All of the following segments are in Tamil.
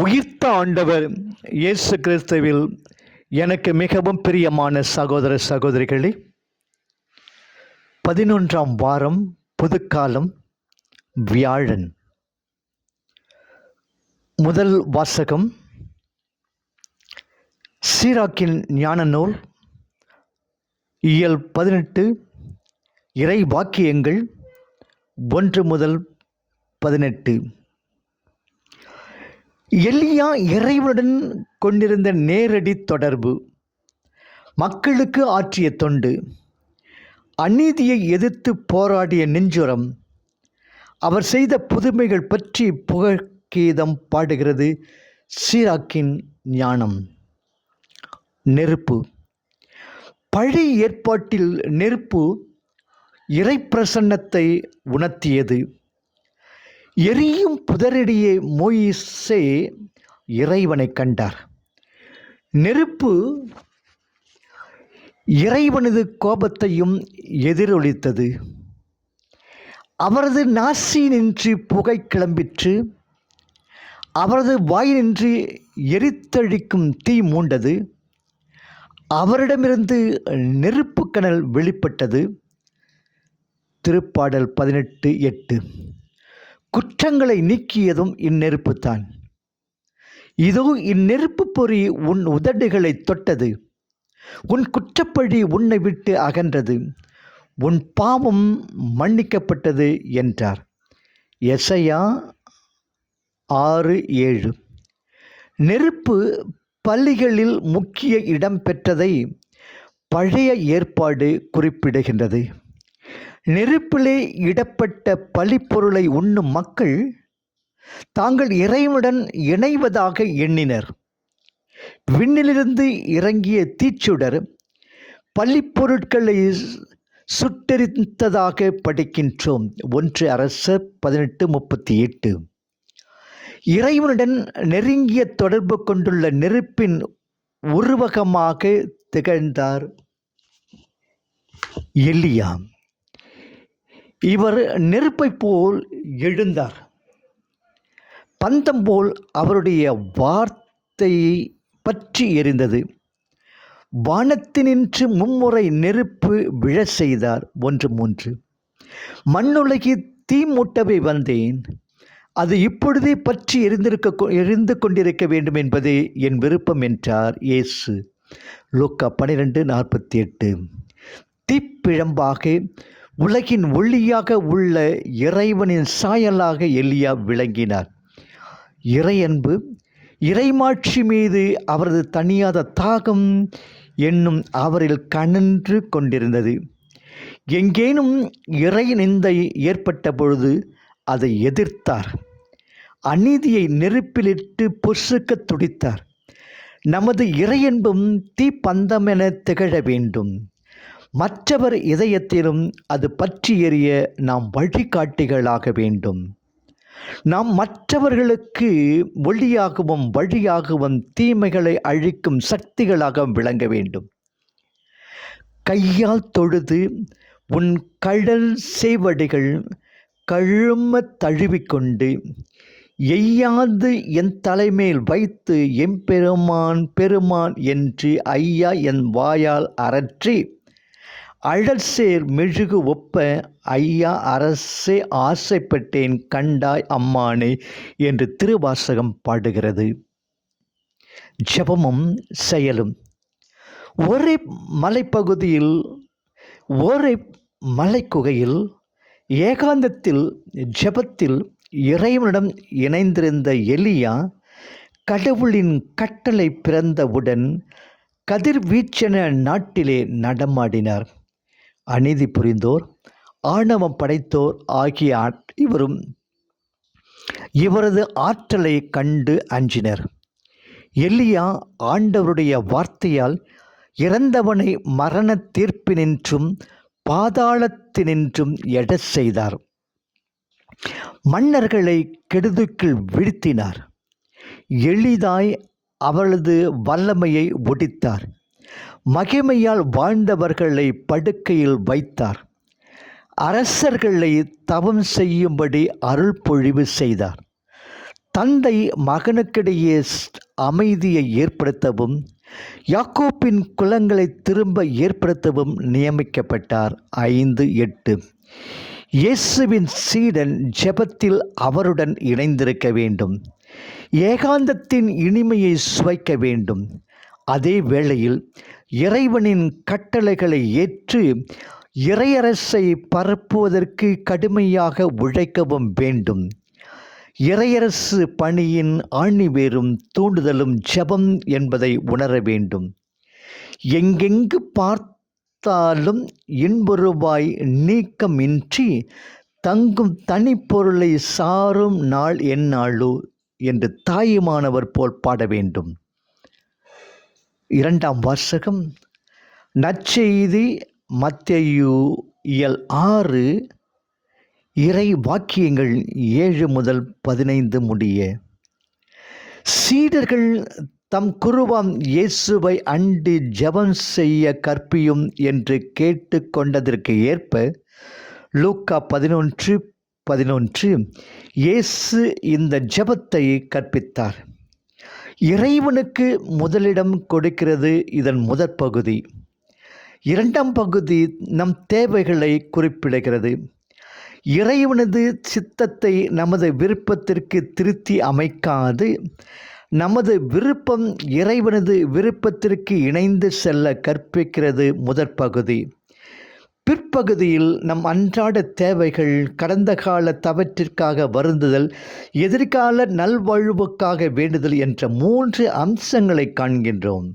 உயிர்த்த ஆண்டவர் இயேசு கிறிஸ்துவில் எனக்கு மிகவும் பிரியமான சகோதர சகோதரிகளே பதினொன்றாம் வாரம் புதுக்காலம் வியாழன். முதல் வாசகம் சீராக்கின் ஞான நூல் இயல் பதினெட்டு இறை வாக்கியங்கள் ஒன்று முதல் பதினெட்டு. எல்லியா இறைவனுடன் கொண்டிருந்த நேரடி தொடர்பு. மக்களுக்கு ஆற்றிய தொண்டு. அநீதியை எதிர்த்து போராடிய நெஞ்சுரம். அவர் செய்த புதுமைகள் பற்றி புகழ்கீதம் பாடுகிறது சீராக்கின் ஞானம். நெருப்பு. பழைய ஏற்பாட்டில் நெருப்பு இறைப்பிரசன்னத்தை உணர்த்தியது. எரியும் புதரிடையே மோயிசே இறைவனை கண்டார். நெருப்பு இறைவனது கோபத்தையும் எதிரொலித்தது. அவரது நாசி நின்று புகை கிளம்பிற்று. அவரது வாயினின்று எரித்தழிக்கும் தீ மூண்டது. அவரிடமிருந்து நெருப்பு கணல் வெளிப்பட்டது. திருப்பாடல் பதினெட்டு எட்டு. குற்றங்களை நீக்கியதும் இந்நெருப்புத்தான் இதோ இந்நெருப்பு பொறி உன் உதடுகளை தொட்டது. உன் குற்றப்பழி உன்னை விட்டு அகன்றது. உன் பாவம் மன்னிக்கப்பட்டது என்றார். எசையா ஆறு ஏழு. நெருப்பு பள்ளிகளில் முக்கிய இடம் பெற்றதை பழைய ஏற்பாடு குறிப்பிடுகின்றது. நெருப்பிலே இடப்பட்ட பழிப்பொருளை உண்ணும் மக்கள் தாங்கள் இறைவனுடன் இணைவதாக எண்ணினர். விண்ணிலிருந்து இறங்கிய தீச்சுடர் பள்ளிப்பொருட்களை சுட்டெரித்ததாக படிக்கின்றோம். ஒன்று அரசர் பதினெட்டு முப்பத்தி எட்டு. இறைவனுடன் நெருங்கிய தொடர்பு கொண்டுள்ள நெருப்பின் உருவகமாக திகழ்ந்தார் எல்லியாம் இவர் நெருப்பை போல் எழுந்தார். பந்தம் போல் அவருடைய வார்த்தையை பற்றி எரிந்தது. வானத்தினின்று மும்முறை நெருப்பு விழ செய்தார் ஒன்று மூன்று. மண்ணுலகி தீ மூட்டவே வந்தேன். அது இப்பொழுதே பற்றி எரிந்திருக்க எரிந்து கொண்டிருக்க வேண்டும் என்பதே என் விருப்பம் என்றார் இயேசு. லோக்கா பனிரெண்டு நாற்பத்தி எட்டு. தீப்பிழம்பாக உலகின் ஒளியாக உள்ள இறைவனின் சாயலாக எலியா விளங்கினார். இறையன்பு இறைமாட்சி மீது அவரது தனியாத தாகம் என்னும் அவரில் கணன்று கொண்டிருந்தது. எங்கேனும் இறை நிந்தை ஏற்பட்ட பொழுது அதை எதிர்த்தார். அநீதியை நெருப்பிலிட்டு பொசுக்க துடித்தார். நமது இறையன்பும் தீப்பந்தமென திகழ வேண்டும். மற்றவர் இதயத்திலும் அது பற்றி எறிய நாம் வழிகாட்டிகளாக வேண்டும். நாம் மற்றவர்களுக்கு ஒளியாகவும் வழியாகவும் தீமைகளை அழிக்கும் சக்திகளாகவும் விளங்க வேண்டும். கையால் தொழுது உன் கடல் செய்வடிகள் கழும தழுவிக்கொண்டு எய்யாது என் தலைமேல் வைத்து எம்பெருமான் பெருமான் என்று ஐயா என் வாயால் அரற்றி அழற்சேர் மெழுகு ஒப்ப ஐயா அரசே ஆசைப்பட்டேன் கண்டாய் அம்மானே என்று திருவாசகம் பாடுகிறது. ஜபமும் செயலும். ஒரே மலைப்பகுதியில் ஒரே மலைக்குகையில் ஏகாந்தத்தில் ஜபத்தில் இறைவனிடம் இணைந்திருந்த எலியா கடவுளின் கட்டளை பிறந்தவுடன் கதிர்வீச்சென நாட்டிலே நடமாடினார். அநீதி புரிந்தோர் ஆணவம் படைத்தோர் ஆகிய இவரும் இவரது ஆற்றலை கண்டு அஞ்சினர். எல்லியா ஆண்டவருடைய வார்த்தையால் இறந்தவனை மரண தீர்ப்பினின்றும் பாதாளத்தினின்றும் எட செய்தார். மன்னர்களை கெடுதுக்குள் வீழ்த்தினார். எளிதாய் அவளது வல்லமையை ஒடித்தார். மகிமையால் வாழ்ந்தவர்களை படுக்கையில் வைத்தார். அரசர்களை தவம் செய்யும்படி அருள் பொழிவு செய்தார். தந்தை மகனுக்கிடையே அமைதியை ஏற்படுத்தவும் யாக்கோப்பின் குலங்களை திரும்ப ஏற்படுத்தவும் நியமிக்கப்பட்டார். ஐந்து எட்டு. இயேசுவின் சீடன் ஜெபத்தில் அவருடன் இணைந்திருக்க வேண்டும். ஏகாந்தத்தின் இனிமையை சுவைக்க வேண்டும். அதே வேளையில் இறைவனின் கட்டளைகளை ஏற்று இறையரசை பரப்புவதற்கு கடுமையாக உழைக்கவும் வேண்டும். இறையரசு பணியின் ஆணிவேரும் தூண்டுதலும் ஜெபம் என்பதை உணர வேண்டும். எங்கெங்கு பார்த்தாலும் இன்புருவாய் நீக்கமின்றி தங்கும் தனிப்பொருளை சாரும் நாள் எந்நாளோ என்று தாயுமானவர் போல் பாட வேண்டும். இரண்டாம் வாசகம் நற்செய்தி மத்தேயு இயல் ஆறு இறை வாக்கியங்கள் ஏழு முதல் பதினைந்து முடிய. சீடர்கள் தம் குருவாம் இயேசுவை அண்டி ஜெபம் செய்ய கற்பியும் என்று கேட்டுக்கொண்டதற்கு ஏற்ப லூக்கா பதினொன்று பதினொன்று இயேசு இந்த ஜெபத்தை கற்பித்தார். இறைவனுக்கு முதலிடம் கொடுக்கிறது இதன் முதற் பகுதி. இரண்டாம் பகுதி நம் தேவைகளை குறிப்பிடுகிறது. இறைவனது சித்தத்தை நமது விருப்பத்திற்கு திருத்தி அமைக்காது நமது விருப்பம் இறைவனது விருப்பத்திற்கு இணைந்து செல்ல கற்பிக்கிறது முதற் பகுதி. பிற்பகுதியில் நம் அன்றாட தேவைகள் கடந்த கால தவற்றிற்காக வருந்துதல் எதிர்கால நல்வாழ்வுக்காக வேண்டுதல் என்ற மூன்று அம்சங்களை காண்கின்றோம்.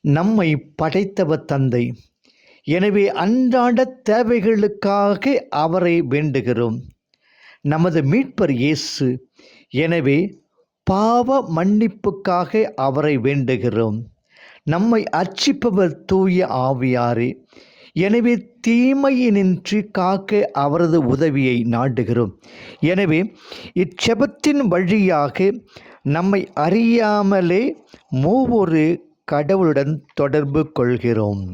நம்மை படைத்தவர் தந்தை எனவே அன்றாட தேவைகளுக்காக அவரை வேண்டுகிறோம். நமது மீட்பர் இயேசு எனவே பாவ மன்னிப்புக்காக அவரை வேண்டுகிறோம். நம்மை அர்ச்சிப்பவர் தூய ஆவியாரே எனவே தீமையினின்று காக்க அவரது உதவியை நாடுகிறோம். எனவே இச்செபத்தின் வழியாக நம்மை அறியாமலே மூவொரு கடவுளுடன் தொடர்பு கொள்கிறோம்.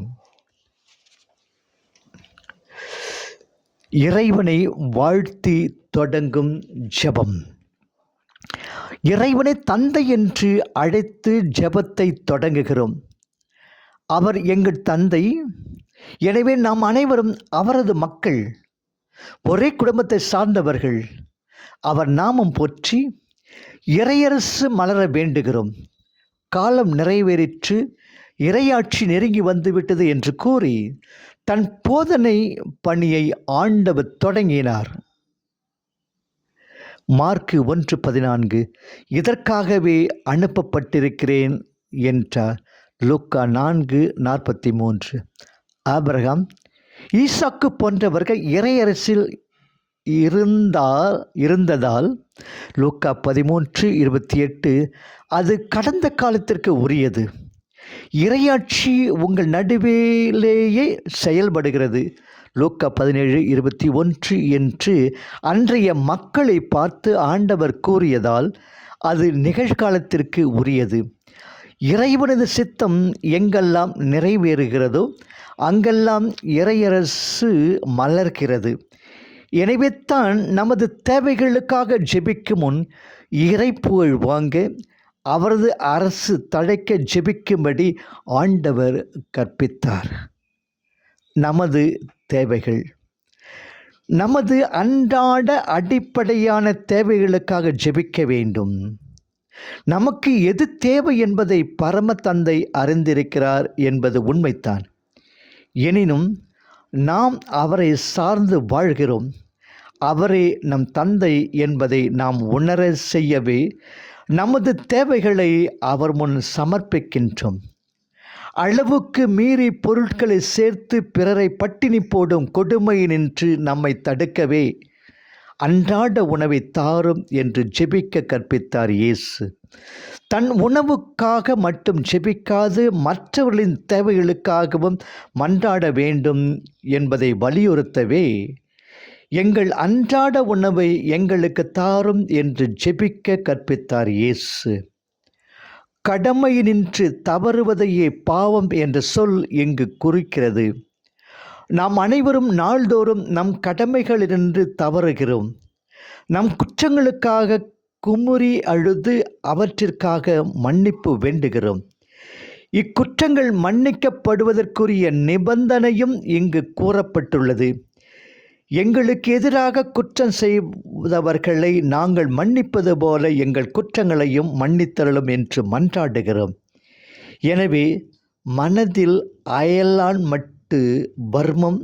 இறைவனை வாழ்த்தி தொடங்கும் ஜெபம். இறைவனை தந்தை என்று அழைத்து ஜபத்தை தொடங்குகிறோம். அவர் எங்கள் தந்தை எனவே நாம் அனைவரும் அவரது மக்கள் ஒரே குடும்பத்தை சார்ந்தவர்கள். அவர் நாமம் போற்றி இறையரசு மலர வேண்டுகிறோம். காலம் நிறைவேறிற்று இரையாட்சி நெருங்கி வந்துவிட்டது என்று கூறி தன் போதனை பணியை ஆண்டவர் தொடங்கினார். மார்க்கு ஒன்று பதினான்கு இதற்காகவே அனுப்பப்பட்டிருக்கிறேன் என்றார். லூக்கா நான்கு நாற்பத்தி மூன்று. ஆபிரகாம் ஈசாக்கு போன்றவர்கள் இறையரசில் இருந்தால் இருந்ததால் லூக்கா பதிமூன்று இருபத்தி எட்டு அது கடந்த காலத்திற்கு உரியது. இறையாட்சி உங்கள் நடுவிலேயே செயல்படுகிறது. லூக்கா பதினேழு இருபத்தி ஒன்று என்று அன்றைய மக்களை பார்த்து ஆண்டவர் கூறியதால் அது நிகழ்காலத்திற்கு உரியது. இறைவனது சித்தம் எங்கெல்லாம் நிறைவேறுகிறதோ அங்கெல்லாம் இறையரசு மலர்கிறது. எனவே தான் நமது தேவைகளுக்காக ஜெபிக்கும் முன் இறைப்புகழ் வாங்க அவரது அரசு தழைக்க ஜெபிக்கும்படி ஆண்டவர் கற்பித்தார். நமது தேவைகள். நமது அன்றாட அடிப்படையான தேவைகளுக்காக ஜெபிக்க வேண்டும். நமக்கு எது தேவை என்பதை பரம தந்தை அறிந்திருக்கிறார் என்பது உண்மைத்தான். எனினும் நாம் அவரை சார்ந்து வாழ்கிறோம். அவரே நம் தந்தை என்பதை நாம் உணர செய்யவே நமது தேவைகளை அவர் முன் சமர்ப்பிக்கின்றோம். அளவுக்கு மீறி பொருட்களை சேர்த்து பிறரை பட்டினி போடும் கொடுமையினின்று நம்மை தடுக்கவே அன்றாட உணவை தாரும் என்று ஜெபிக்க கற்பித்தார் இயேசு. தன் உணவுக்காக மட்டும் ஜெபிக்காது மற்றவர்களின் தேவைகளுக்காகவும் மன்றாட வேண்டும் என்பதை வலியுறுத்தவே எங்கள் அன்றாட உணவை எங்களுக்கு தாரும் என்று ஜெபிக்க கற்பித்தார் இயேசு. கடமையினின்று தவறுவதையே பாவம் என்ற சொல் இங்கு குறிக்கிறது. நாம் அனைவரும் நாள்தோறும் நம் கடமைகளிலிருந்து தவறுகிறோம். நம் குற்றங்களுக்காக குமுறி அழுது அவற்றிற்காக மன்னிப்பு வேண்டுகிறோம். இக்குற்றங்கள் மன்னிக்கப்படுவதற்குரிய நிபந்தனையும் இங்கு கூறப்பட்டுள்ளது. எங்களுக்கு எதிராக குற்றம் செய்தவர்களை நாங்கள் மன்னிப்பது போல எங்கள் குற்றங்களையும் மன்னித்தரலும் என்று மன்றாடுகிறோம். எனவே மனதில் அயலான் மட்டு வர்மம்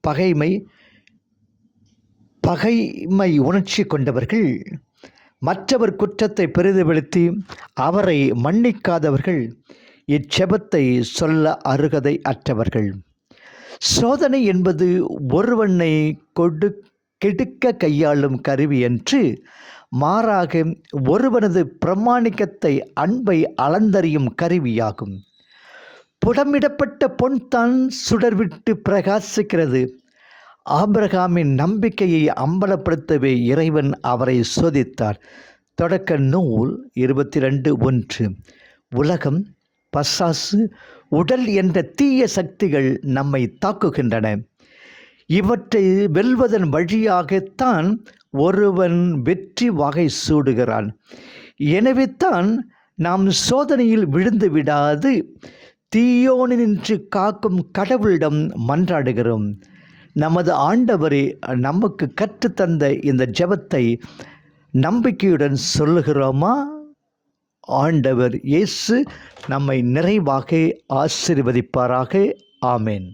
பகைமை பகைமை உணர்ச்சி கொண்டவர்கள். மற்றவர் குற்றத்தை பெரிதுபடுத்தி அவரை மன்னிக்காதவர்கள். இச்செபத்தை சொல்ல அருகதை அற்றவர்கள். சோதனை என்பது ஒருவனை கொடு கெடுக்க கையாளும் கருவி என்று மாறாக ஒருவனது பிரமாணிக்கத்தை அன்பை அளந்தறியும் கருவியாகும். புடமிடப்பட்ட பொன் தான் சுடர்விட்டு பிரகாசிக்கிறது. ஆபிரகாமின் நம்பிக்கையை அம்பலப்படுத்தவே இறைவன் அவரை சோதித்தார். தொடக்க நூல் இருபத்தி ரெண்டு ஒன்று. உலகம் பசாசு உடல் என்ற தீய சக்திகள் நம்மை தாக்குகின்றன. இவற்றை வெல்வதன் வழியாகத்தான் ஒருவன் வெற்றி வகை சூடுகிறான். எனவே தான் நாம் சோதனையில் விழுந்து விடாது. தீயோனின்று காக்கும் கடவுளிடம் மன்றாடுகிறோம். நமது ஆண்டவரே நமக்கு கற்றுத்தந்த இந்த ஜெபத்தை நம்பிக்கையுடன் சொல்லுகிறோமா? ஆண்டவர் இயேசு நம்மை நிறைவாக ஆசிர்வதிப்பாராக. ஆமேன்.